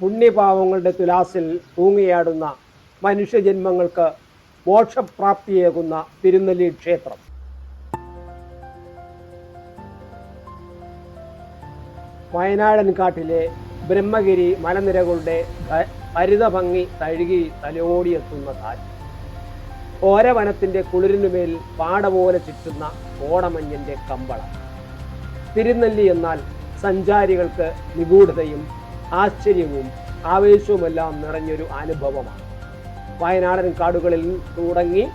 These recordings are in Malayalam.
പുണ്യപാവങ്ങളുടെ തുലാസിൽ തൂങ്ങിയാടുന്ന മനുഷ്യജന്മങ്ങൾക്ക് മോക്ഷപ്രാപ്തിയേകുന്ന തിരുനെല്ലി ക്ഷേത്രം. വയനാടൻ കാട്ടിലെ ബ്രഹ്മഗിരി മലനിരകളുടെ ഹരിതഭംഗി തഴുകി തലോടിയെത്തുന്ന കാറ്റ് ഓരവനത്തിന്റെ കുളിരിനുമേൽ പാട പോലെ ചുറ്റുന്ന ഓടമഞ്ഞിന്റെ കമ്പളം. തിരുനെല്ലി എന്നാൽ സഞ്ചാരികൾക്ക് നിഗൂഢതയും ആശ്ചര്യവും ആവേശവുമെല്ലാം നിറഞ്ഞൊരു അനുഭവമാണ്. വയനാടൻ കാടുകളിൽ തുടങ്ങി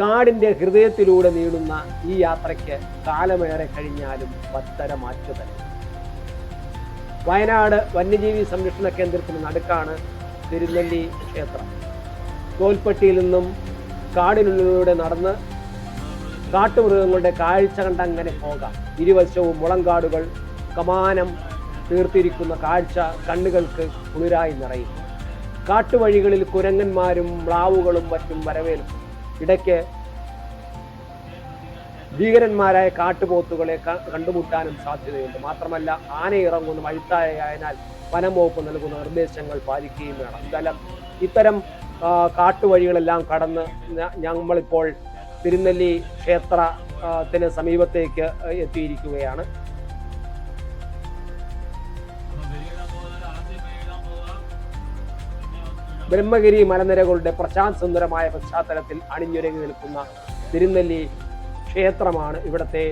കാടിന്റെ ഹൃദയത്തിലൂടെ നീളുന്ന ഈ യാത്രയ്ക്ക് കാലമേറെ കഴിഞ്ഞാലും പത്തര മാറ്റു തന്നെ വയനാട് വന്യജീവി സംരക്ഷണ കേന്ദ്രത്തിന് നടുക്കാണ് തിരുനെല്ലി ക്ഷേത്രം. തോൽപ്പെട്ടിയിൽ നിന്നും കാടിനുള്ളിലൂടെ നടന്ന് കാട്ടുമൃഗങ്ങളുടെ കാഴ്ച കണ്ടങ്ങനെ പോകാം. ഇരുവശവും മുളങ്കാടുകൾ കമാനം തീർത്തിരിക്കുന്ന കാഴ്ച കണ്ണുകൾക്ക് കുളിരായി നിറയും. കാട്ടുവഴികളിൽ കുരങ്ങന്മാരും മ്ലാവുകളും മറ്റും വരവേൽക്കും. ഇടയ്ക്ക് ഭീകരന്മാരായ കാട്ടുപോത്തുകളെ കണ്ടുമുട്ടാനും സാധ്യതയുണ്ട്. മാത്രമല്ല ആന ഇറങ്ങുന്ന വഴുത്തായതിനാൽ വനം വകുപ്പ് നൽകുന്ന നിർദ്ദേശങ്ങൾ പാലിക്കുകയും വേണം. എന്തായാലും ഇത്തരം കാട്ടുവഴികളെല്ലാം കടന്ന് ഞങ്ങളിപ്പോൾ തിരുനെല്ലി ക്ഷേത്രത്തിന് സമീപത്തേക്ക് എത്തിയിരിക്കുകയാണ്. ബ്രഹ്മഗിരി മലനിരകളുടെ പ്രശാന്ത് സുന്ദരമായ പശ്ചാത്തലത്തിൽ അണിഞ്ഞൊരുങ്ങി നിൽക്കുന്ന തിരുനെല്ലി ക്ഷേത്രമാണ് ഇവിടുത്തെ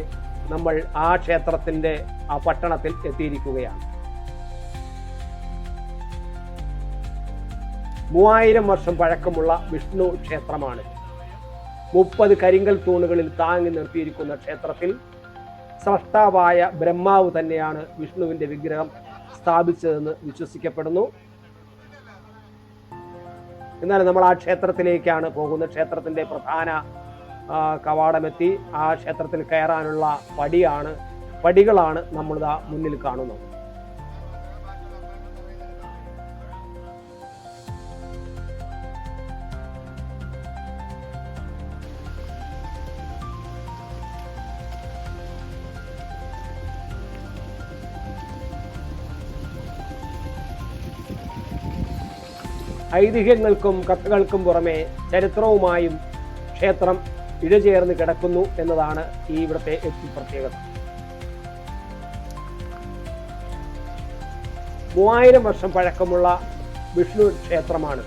നമ്മൾ ആ ക്ഷേത്രത്തിന്റെ ആ പട്ടണത്തിൽ എത്തിയിരിക്കുകയാണ്. മൂവായിരം വർഷം പഴക്കമുള്ള വിഷ്ണു ക്ഷേത്രമാണ്. മുപ്പത് കരിങ്കൽ തൂണുകളിൽ താങ്ങി നിർത്തിയിരിക്കുന്ന ക്ഷേത്രത്തിൽ സ്രഷ്ടാവായ ബ്രഹ്മാവ് തന്നെയാണ് വിഷ്ണുവിന്റെ വിഗ്രഹം സ്ഥാപിച്ചതെന്ന് വിശ്വസിക്കപ്പെടുന്നു. എന്നാൽ നമ്മൾ ആ ക്ഷേത്രത്തിലേക്കാണ് പോകുന്നത്. ക്ഷേത്രത്തിന്റെ പ്രധാന കവാടമെത്തി ആ ക്ഷേത്രത്തിൽ കയറാനുള്ള പടിയാണ് പടികളാണ് നമ്മളിതാ മുന്നിൽ കാണുന്നത്. ഐതിഹ്യങ്ങൾക്കും കഥകൾക്കും പുറമെ ചരിത്രവുമായും ക്ഷേത്രം ഇഴചേർന്ന് കിടക്കുന്നു എന്നതാണ് ഈ ഇവിടുത്തെ പ്രത്യേകത. മൂവായിരം വർഷം പഴക്കമുള്ള വിഷ്ണു ക്ഷേത്രമാണ്.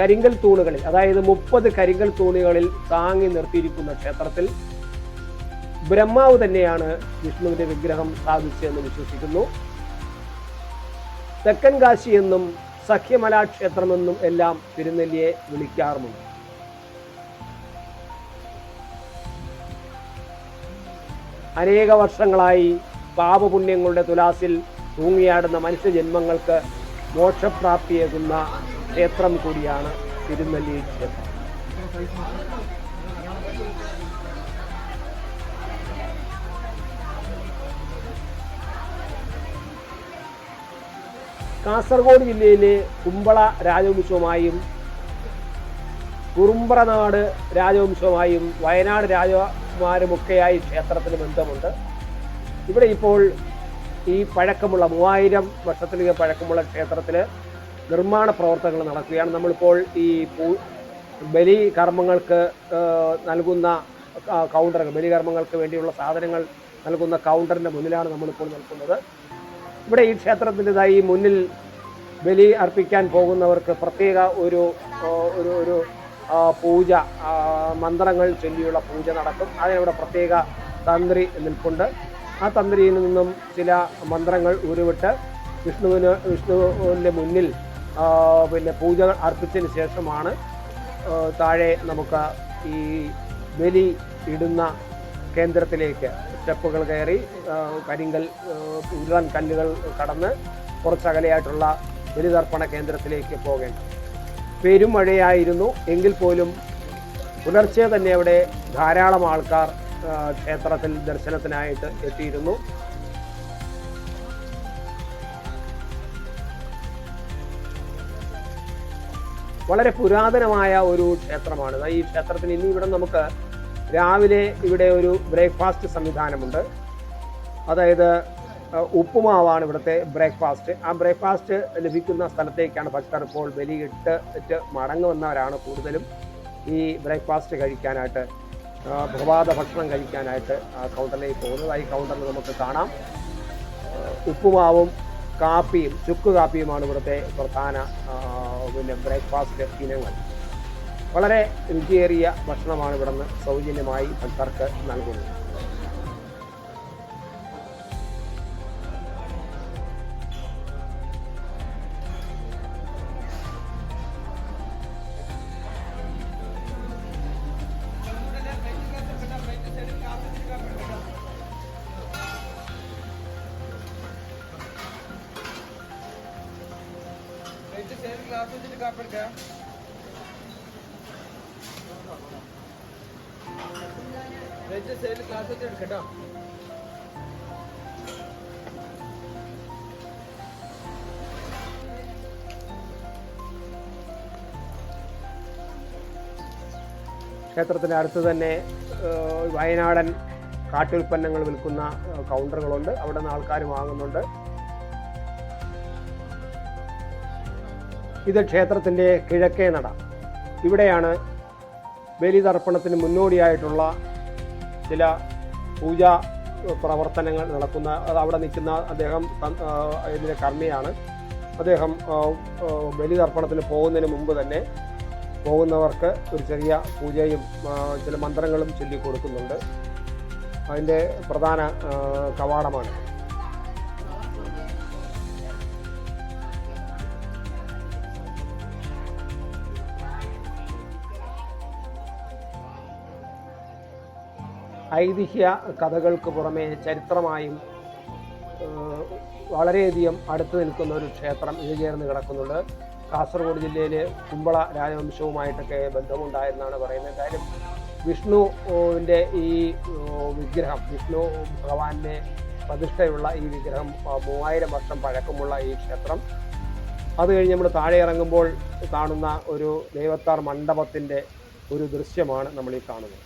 കരിങ്കൽ തൂണുകളിൽ അതായത് മുപ്പത് കരിങ്കൽ തൂണുകളിൽ താങ്ങി നിർത്തിയിരിക്കുന്ന ക്ഷേത്രത്തിൽ ബ്രഹ്മാവ് തന്നെയാണ് വിഷ്ണുവിന്റെ വിഗ്രഹം സ്ഥാപിച്ചതെന്ന് വിശ്വസിക്കുന്നു. തെക്കൻ കാശി എന്നും സഖ്യമല ക്ഷേത്രമെന്നും എല്ലാം തിരുനെല്ലിയെ വിളിക്കാറുമുണ്ട്. അനേക വർഷങ്ങളായി പാപപുണ്യങ്ങളുടെ തുലാസിൽ തൂങ്ങിയാടുന്ന മനുഷ്യജന്മങ്ങൾക്ക് മോക്ഷപ്രാപ്തിയേകുന്ന ക്ഷേത്രം കൂടിയാണ് തിരുനെല്ലി ക്ഷേത്രം. കാസർഗോഡ് ജില്ലയിലെ കുമ്പള രാജവംശവുമായും കുറുമ്പ്രനാട് രാജവംശവുമായും വയനാട് രാജകുമാരുമൊക്കെയായി ക്ഷേത്രത്തിന് ബന്ധമുണ്ട്. ഇവിടെ ഇപ്പോൾ ഈ പഴക്കമുള്ള മൂവായിരം വർഷത്തിലേക്ക് പഴക്കമുള്ള ക്ഷേത്രത്തിൽ നിർമ്മാണ പ്രവർത്തനങ്ങൾ നടക്കുകയാണ്. നമ്മളിപ്പോൾ ഈ പൂ ബലി കർമ്മങ്ങൾക്ക് നൽകുന്ന കൗണ്ടറുകൾ ബലികർമ്മങ്ങൾക്ക് വേണ്ടിയുള്ള സാധനങ്ങൾ നൽകുന്ന കൗണ്ടറിന്റെ മുന്നിലാണ് നമ്മളിപ്പോൾ നിൽക്കുന്നത്. ഇവിടെ ഈ ക്ഷേത്രത്തിന്റെതായി മുന്നിൽ ബലി അർപ്പിക്കാൻ പോകുന്നവർക്ക് പ്രത്യേക ഒരു ഒരു ഒരു പൂജ മന്ത്രങ്ങൾ ചൊല്ലിയുള്ള പൂജ നടക്കും. അതിനവിടെ പ്രത്യേക തന്ത്രി നിൽപ്പുണ്ട്. ആ തന്ത്രിയിൽ നിന്നും ചില മന്ത്രങ്ങൾ ഉരുവിട്ട് വിഷ്ണുവിന് വിഷ്ണുവിന്റെ മുന്നിൽ പിന്നെ പൂജ അർപ്പിച്ചതിന് ശേഷമാണ് താഴെ നമുക്ക് ഈ ബലി ഇടുന്ന കേന്ദ്രത്തിലേക്ക് സ്റ്റെപ്പുകൾ കയറി കരിങ്കൽ ഉരുവൻ കല്ലുകൾ കടന്ന് കുറച്ചകലെയായിട്ടുള്ള ബലിതർപ്പണ കേന്ദ്രത്തിലേക്ക് പോകേണ്ടത് പെരുമഴയായിരുന്നു. എങ്കിൽ പോലും പുലർച്ചെ തന്നെ അവിടെ ധാരാളം ആൾക്കാർ ക്ഷേത്രത്തിൽ ദർശനത്തിനായിട്ട് എത്തിയിരുന്നു. വളരെ പുരാതനമായ ഒരു ക്ഷേത്രമാണ്. ഈ ക്ഷേത്രത്തിന് ഇനി ഇവിടെ നമുക്ക് രാവിലെ ഇവിടെ ഒരു ബ്രേക്ക്ഫാസ്റ്റ് സംവിധാനമുണ്ട്. അതായത് ഉപ്പുമാവാണ് ഇവിടുത്തെ ബ്രേക്ക്ഫാസ്റ്റ്. ആ ബ്രേക്ക്ഫാസ്റ്റ് ലഭിക്കുന്ന സ്ഥലത്തേക്കാണ് ഭക്തർ ഇപ്പോൾ ബലിയിട്ട് മടങ്ങുവന്നവരാണ് കൂടുതലും. ഈ ബ്രേക്ക്ഫാസ്റ്റ് കഴിക്കാനായിട്ട് പ്രഭാത ഭക്ഷണം കഴിക്കാനായിട്ട് ആ കൗണ്ടറിലേക്ക് പോകുന്നത്. ആ കൗണ്ടറിൽ നമുക്ക് കാണാം. ഉപ്പുമാവും കാപ്പിയും ചുക്ക് കാപ്പിയുമാണ് ഇവിടുത്തെ പ്രധാന പിന്നെ ബ്രേക്ക്ഫാസ്റ്റ് ഇനങ്ങൾ. വളരെ രുചിയേറിയ ഭക്ഷണമാണ് ഇവിടുന്ന് സൗജന്യമായി ഭക്തർക്ക് നൽകുന്നത്. ക്ഷേത്രത്തിന്റെ അടുത്ത് തന്നെ വയനാടൻ കാട്ടുൽപ്പന്നങ്ങൾ വിൽക്കുന്ന കൗണ്ടറുകളുണ്ട്. അവിടെ നിന്ന് ആൾക്കാർ വാങ്ങുന്നുണ്ട്. ഇത് ക്ഷേത്രത്തിന്റെ കിഴക്കേ നട. ഇവിടെയാണ് ബലിതർപ്പണത്തിന് മുന്നോടിയായിട്ടുള്ള ചില പൂജാ പ്രവർത്തനങ്ങൾ നടക്കുന്ന അവിടെ നിൽക്കുന്ന അദ്ദേഹം തൻ- ഇതിന്റെ കർമ്മിയാണ്. അദ്ദേഹം ബലിതർപ്പണത്തിന് പോകുന്നതിന് മുമ്പ് തന്നെ പോകുന്നവർക്ക് ഒരു ചെറിയ പൂജയും ചില മന്ത്രങ്ങളും ചൊല്ലിക്കൊടുക്കുന്നുണ്ട്. അതിന്റെ പ്രധാന കവാടമാണ്. ഐതിഹ്യ കഥകൾക്ക് പുറമെ ചരിത്രമായും വളരെയധികം അടുത്ത് നിൽക്കുന്ന ഒരു ക്ഷേത്രം ഇത് ചേർന്ന് കിടക്കുന്നുണ്ട്. കാസർഗോഡ് ജില്ലയിൽ കുമ്പള രാജവംശവുമായിട്ടൊക്കെ ബന്ധമുണ്ടായെന്നാണ് പറയുന്നത്. കാര്യം വിഷ്ണുവിന്റെ ഈ വിഗ്രഹം വിഷ്ണു ഭഗവാന്റെ പ്രതിഷ്ഠയുള്ള ഈ വിഗ്രഹം മൂവായിരം വർഷം പഴക്കമുള്ള ഈ ക്ഷേത്രം. അത് കഴിഞ്ഞ് നമ്മൾ താഴെ ഇറങ്ങുമ്പോൾ കാണുന്ന ഒരു ദൈവത്താർ മണ്ഡപത്തിന്റെ ഒരു ദൃശ്യമാണ് നമ്മൾ ഈ കാണുന്നത്.